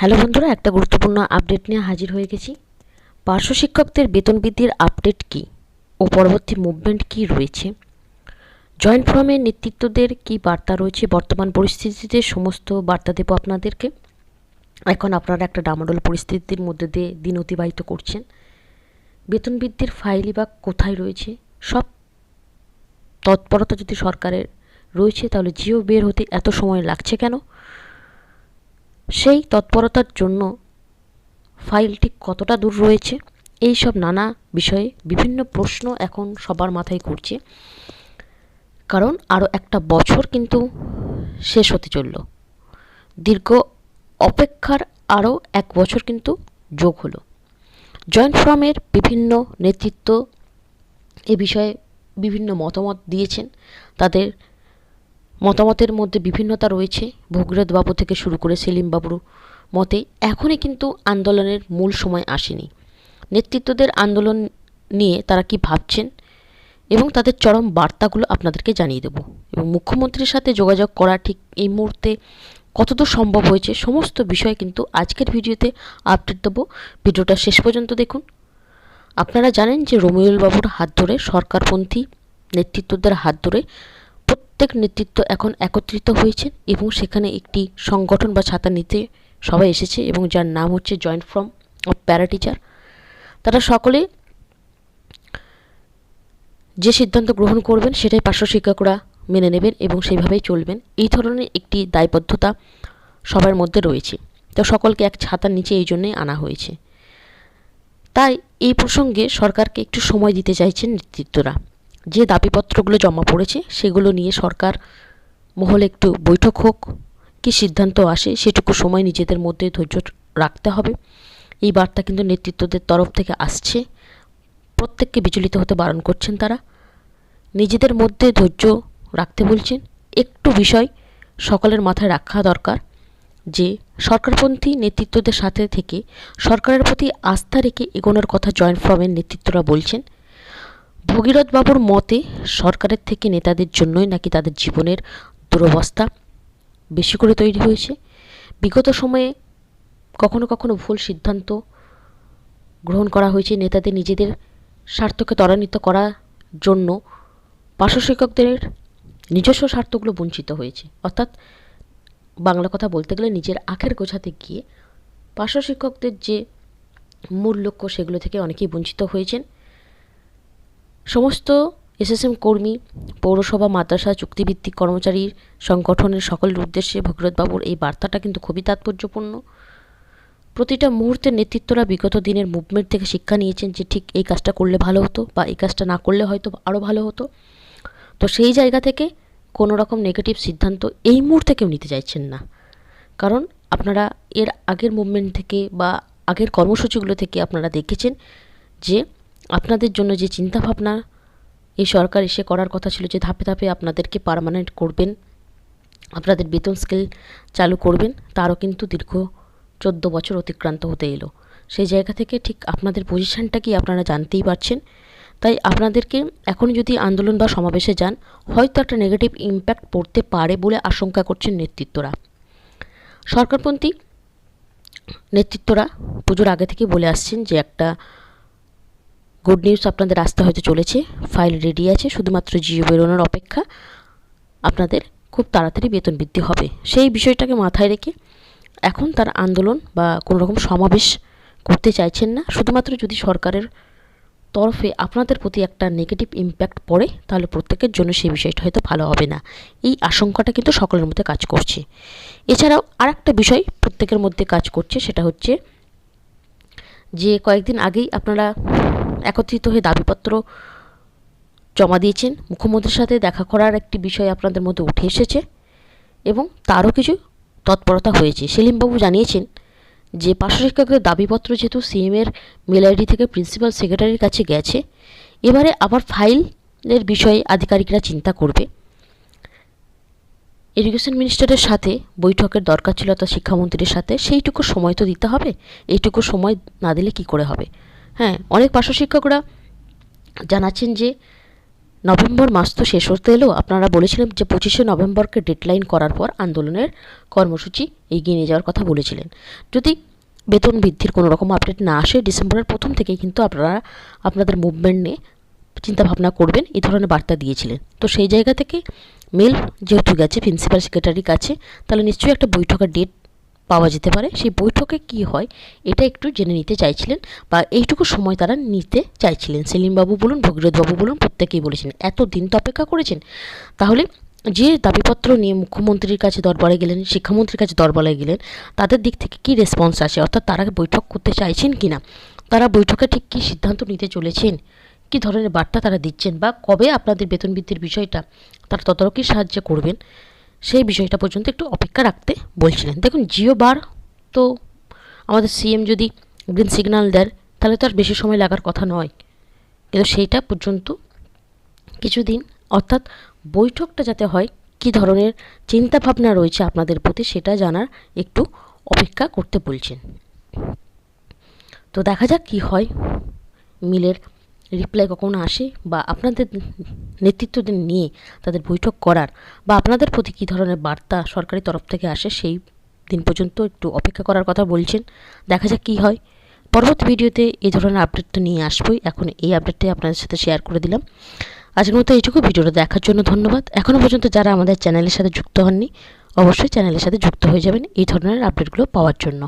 Hello বন্ধুরা, একটা গুরুত্বপূর্ণ আপডেট নিয়ে হাজির হয়ে গেছি। পার্শ্ব শিক্ষকদের বেতন বৃদ্ধির আপডেট কী ও পরবর্তী মুভমেন্ট কী রয়েছে? জয়েন্ট ফোরামের নেতৃত্বদের কী বার্তা রয়েছে? বর্তমান পরিস্থিতিতে সমস্ত বার্তা দেবো আপনাদেরকে। এখন আপনারা একটা ডামাডোল পরিস্থিতির মধ্যে দিয়ে দিন অতিবাহিত করছেন। বেতন বৃদ্ধির ফাইলই বা কোথায় রয়েছে? সব তৎপরতা যদি সরকারের রয়েছে, তাহলে জিও বের হতে এত সময় লাগছে কেন? সেই তৎপরতার জন্য ফাইলটি কতটা দূর রয়েছে এই সব নানা বিষয়ে বিভিন্ন প্রশ্ন এখন সবার মাথায় ঘুরছে। কারণ আরও একটা বছর কিন্তু শেষ হতে চলল। দীর্ঘ অপেক্ষার আরও এক বছর কিন্তু যোগ হলো। জয়েন্ট ফোরামের বিভিন্ন নেতৃত্ব এ বিষয়ে বিভিন্ন মতামত দিয়েছেন। তাদের মতামতের মধ্যে বিভিন্নতা রয়েছে। ভগীরথ বাবু থেকে শুরু করে সেলিম বাবুর মতে এখনই কিন্তু আন্দোলনের মূল সময় আসেনি। নেতৃত্বদের আন্দোলন নিয়ে তারা কি ভাবছেন এবং তাদের চরম বার্তাগুলো আপনাদেরকে জানিয়ে দেব। এবং মুখ্যমন্ত্রীর সাথে যোগাযোগ করা ঠিক এই মুহূর্তে কতদূর সম্ভব হয়েছে সমস্ত বিষয় কিন্তু আজকের ভিডিওতে আপডেট দেবো। ভিডিওটা শেষ পর্যন্ত দেখুন। আপনারা জানেন যে রমিউল বাবুর হাত ধরে সরকারপন্থী নেতৃত্বদের হাত ধরে প্রত্যেক নেতৃত্ব এখন একত্রিত হয়েছেন এবং সেখানে একটি সংগঠন বা ছাতা নিতে সবাই এসেছে এবং যার নাম হচ্ছে joint from of para teacher তারা সকলে যে সিদ্ধান্ত গ্রহণ করবেন সেটাই পার্শ্ব শিক্ষকরা মেনে নেবেন এবং সেইভাবেই চলবেন। এই ধরনের একটি দায়বদ্ধতা সবার মধ্যে রয়েছে। তো সকলকে এক ছাতার নিচে এই জন্যই আনা হয়েছে। তাই এই প্রসঙ্গে সরকারকে একটু সময় দিতে চাইছেন নেতৃত্বরা। যে দাবিপত্রগুলো জমা পড়েছে, সেগুলো নিয়ে সরকার মহলে একটু বৈঠক হোক, কি সিদ্ধান্ত আসে সেটুকু সময় নিজেদের মধ্যে ধৈর্য রাখতে হবে। এই বার্তা কিন্তু নেতৃত্বদের তরফ থেকে আসছে। প্রত্যেককে বিচলিত হতে বারণ করছেন তারা। নিজেদের মধ্যে ধৈর্য রাখতে বলছেন। একটু বিষয় সকলের মাথায় রাখা দরকার, যে সরকারপন্থী নেতৃত্বদের সাথে থেকে সরকারের প্রতি আস্থা রেখে এগোনোর কথা জয়েন্ট ফ্রমের নেতৃত্বরা বলছেন। ভগীরথ বাবুর মতে সরকারের থেকে নেতাদের জন্যই নাকি তাদের জীবনের দুরবস্থা বেশি করে তৈরি হয়েছে। বিগত সময়ে কখনো কখনো ভুল সিদ্ধান্ত গ্রহণ করা হয়েছে নেতাদের নিজেদের স্বার্থকে ত্বরান্বিত করার জন্য। পার্শ্ব শিক্ষকদের নিজস্ব স্বার্থগুলো বঞ্চিত হয়েছে। অর্থাৎ বাংলা কথা বলতে গেলে নিজের আখের গোছাতে গিয়ে পার্শ্ব শিক্ষকদের যে মূল লক্ষ্য সেগুলো থেকে অনেকেই বঞ্চিত হয়েছেন। সমস্ত এসএসএম কর্মী, পৌরসভা, মাদ্রাসা, চুক্তিভিত্তিক কর্মচারী সংগঠনের সকলের উদ্দেশ্যে ভগীরথবাবুর এই বার্তাটা কিন্তু খুবই তাৎপর্যপূর্ণ। প্রতিটা মুহূর্তের নেতৃত্বরা বিগত দিনের মুভমেন্ট থেকে শিক্ষা নিয়েছেন যে ঠিক এই কাজটা করলে ভালো হতো বা এই কাজটা না করলে হয়তো আরও ভালো হতো। তো সেই জায়গা থেকে কোনো রকম নেগেটিভ সিদ্ধান্ত এই মুহূর্তে কেউ নিতে চাইছেন না। কারণ আপনারা এর আগের মুভমেন্ট থেকে বা আগের কর্মসূচিগুলো থেকে আপনারা দেখেছেন যে আপনাদের জন্য যে চিন্তাভাবনা, এই সরকার এসে করার কথা ছিল যে ধাপে ধাপে আপনাদেরকে পারমানেন্ট করবেন, আপনাদের বেতন স্কেল চালু করবেন, তারও কিন্তু দীর্ঘ চোদ্দ বছর অতিক্রান্ত হতে এলো। সেই জায়গা থেকে ঠিক আপনাদের পজিশানটা কি আপনারা জানতেই পারছেন। তাই আপনাদেরকে এখন যদি আন্দোলন বা সমাবেশে যান, হয়তো একটা নেগেটিভ ইম্প্যাক্ট পড়তে পারে বলে আশঙ্কা করছেন নেতৃত্বরা। সরকারপন্থী নেতৃত্বরা পুজোর আগে থেকে বলে আসছেন যে একটা গুড নিউজ আপনাদের আসতে হয়তো চলেছে। ফাইল রেডি আছে, শুধুমাত্র জিও বেরোনোর অপেক্ষা। আপনাদের খুব তাড়াতাড়ি বেতন বৃদ্ধি হবে। সেই বিষয়টাকে মাথায় রেখে এখন তার আন্দোলন বা কোনো রকম সমাবেশ করতে চাইছেন না। শুধুমাত্র যদি সরকারের তরফে আপনাদের প্রতি একটা নেগেটিভ ইম্প্যাক্ট পড়ে, তাহলে প্রত্যেকের জন্য সেই বিষয়টা হয়তো ভালো হবে না। এই আশঙ্কাটা কিন্তু সকলের মধ্যে কাজ করছে। এছাড়াও আর একটা বিষয় প্রত্যেকের মধ্যে কাজ করছে, সেটা হচ্ছে যে কয়েকদিন আগেই আপনারা একত্রিত হয়ে দাবিপত্র জমা দিয়েছেন। মুখ্যমন্ত্রীর সাথে দেখা করার একটি বিষয় আপনাদের মধ্যে উঠে এসেছে এবং তারও কিছু তৎপরতা হয়েছে। সেলিমবাবু জানিয়েছেন যে পার্শ্ব শিক্ষকদের দাবিপত্র যেহেতু সিএমের মেল আইডি থেকে প্রিন্সিপাল সেক্রেটারির কাছে গেছে, এবারে আবার ফাইলের বিষয়ে আধিকারিকরা চিন্তা করবে। এডুকেশন মিনিস্টারের সাথে বৈঠকের দরকার ছিল, তা শিক্ষামন্ত্রীর সাথে। সেইটুকু সময় তো দিতে হবে। এইটুকু সময় না দিলে কি করে হবে? হ্যাঁ অনেক পার্শ্ব শিক্ষকরা জানাচ্ছেন যে নভেম্বর মাস তো শেষ হতে এলো। আপনারা বলেছিলেন যে পঁচিশে নভেম্বরকে ডেডলাইন করার পর আন্দোলনের কর্মসূচি এগিয়ে নিয়ে যাওয়ার কথা বলেছিলেন। যদি বেতন বৃদ্ধির কোনো রকম আপডেট না আসে, ডিসেম্বরের প্রথম থেকেই কিন্তু আপনারা আপনাদের মুভমেন্ট নিয়ে চিন্তা ভাবনা করবেন এই ধরনের বার্তা দিয়েছিলেন। তো সেই জায়গা থেকে মেল যেহেতু গেছে প্রিন্সিপাল সেক্রেটারির কাছে, তাহলে নিশ্চয়ই একটা বৈঠকের ডেট পাওয়া যেতে পারে। সেই বৈঠকে কি হয়, এটা একটু জেনে নিতে চাইছিলেন বা এইটুকু সময় তারা নিতে চাইছিলেন। সেলিমবাবু বলুন, ভগীরথবাবু বলুন, প্রত্যেকেই বলেছিলেন এত দিন তো অপেক্ষা করেছেন। তাহলে যে দাবিপত্র নিয়ে মুখ্যমন্ত্রীর কাছে দরবারে গেলেন, শিক্ষামন্ত্রীর কাছে দরবারে গেলেন, তাদের দিক থেকে কি রেসপন্স আসে? অর্থাৎ তারা বৈঠক করতে চাইছেন কি না তারা বৈঠকে ঠিক কী সিদ্ধান্ত নিতে চলেছেন? কী ধরনের বার্তা তারা দিচ্ছেন? বা কবে আপনাদের বেতন বৃদ্ধির বিষয়টা তারা তদারকি সাহায্য করবেন? সেই বিষয়টা পর্যন্ত একটু অপেক্ষা রাখতে বলছিলেন। দেখুন, জিও বার তো আমাদের সিএম যদি গ্রিন সিগন্যাল দেন, তাহলে তো আর বেশি সময় লাগার কথা নয়। কিন্তু সেইটা পর্যন্ত কিছুদিন, অর্থাৎ বৈঠকটা যাতে হয়, কী ধরনের চিন্তা ভাবনা রয়েছে আপনাদের প্রতি, সেটা জানার একটু অপেক্ষা করতে বলছেন। তো দেখা যাক কী হয় মিলের রিপ্লাই কখন আসে বা আপনাদের নেতৃত্বদের নিয়ে তাদের বৈঠক করার বা আপনাদের প্রতি কী ধরনের বার্তা সরকারি তরফ থেকে আসে সেই দিন পর্যন্ত একটু অপেক্ষা করার কথা বলছেন। দেখা যাক কী হয়। পরবর্তী ভিডিওতে এই ধরনের আপডেট তো নিয়ে আসবোই। এখন এই আপডেটটাই আপনাদের সাথে শেয়ার করে দিলাম। আজকের মতো এইটুকু। ভিডিওটা দেখার জন্য ধন্যবাদ। এখনও পর্যন্ত যারা আমাদের চ্যানেলের সাথে যুক্ত হননি, অবশ্যই চ্যানেলের সাথে যুক্ত হয়ে যাবেন এই ধরনের আপডেটগুলো পাওয়ার জন্য।